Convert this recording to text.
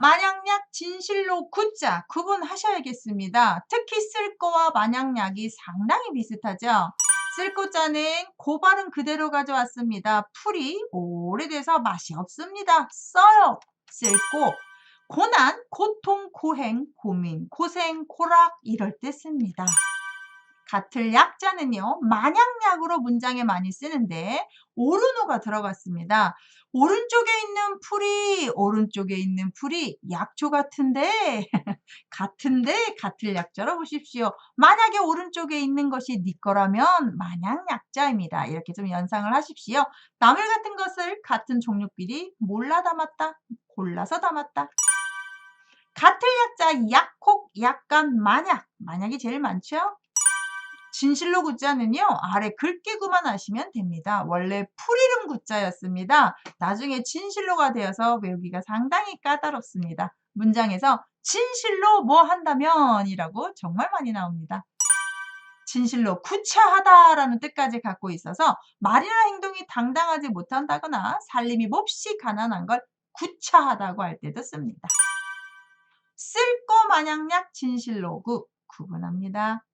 만약약, 진실로, 구자 구분하셔야겠습니다. 특히 쓸 거와 만약약이 상당히 비슷하죠. 쓸 거자는 고발은 그대로 가져왔습니다. 풀이 오래돼서 맛이 없습니다. 써요. 쓸고 고난, 고통, 고행, 고민, 고생, 고락 이럴 때 씁니다. 같을 약자는요. 만약약으로 문장에 많이 쓰는데 오르노가 들어갔습니다. 오른쪽에 있는 풀이 오른쪽에 있는 풀이 약조 같은데 같은데 같을 약자로 보십시오. 만약에 오른쪽에 있는 것이 네 거라면 만약 약자입니다. 이렇게 좀 연상을 하십시오. 나물 같은 것을 같은 종류끼리 몰라 담았다. 골라서 담았다. 같을 약자 약혹, 약간, 만약. 만약이 제일 많죠? 진실로 구자는요, 아래 글귀구만 하시면 됩니다. 원래 풀이름 구자였습니다. 나중에 진실로가 되어서 외우기가 상당히 까다롭습니다. 문장에서 진실로 뭐 한다면 이라고 정말 많이 나옵니다. 진실로 구차하다라는 뜻까지 갖고 있어서 말이나 행동이 당당하지 못한다거나 살림이 몹시 가난한 걸 구차하다고 할 때도 씁니다. 쓸 거 마냥약 진실로 구 구분합니다.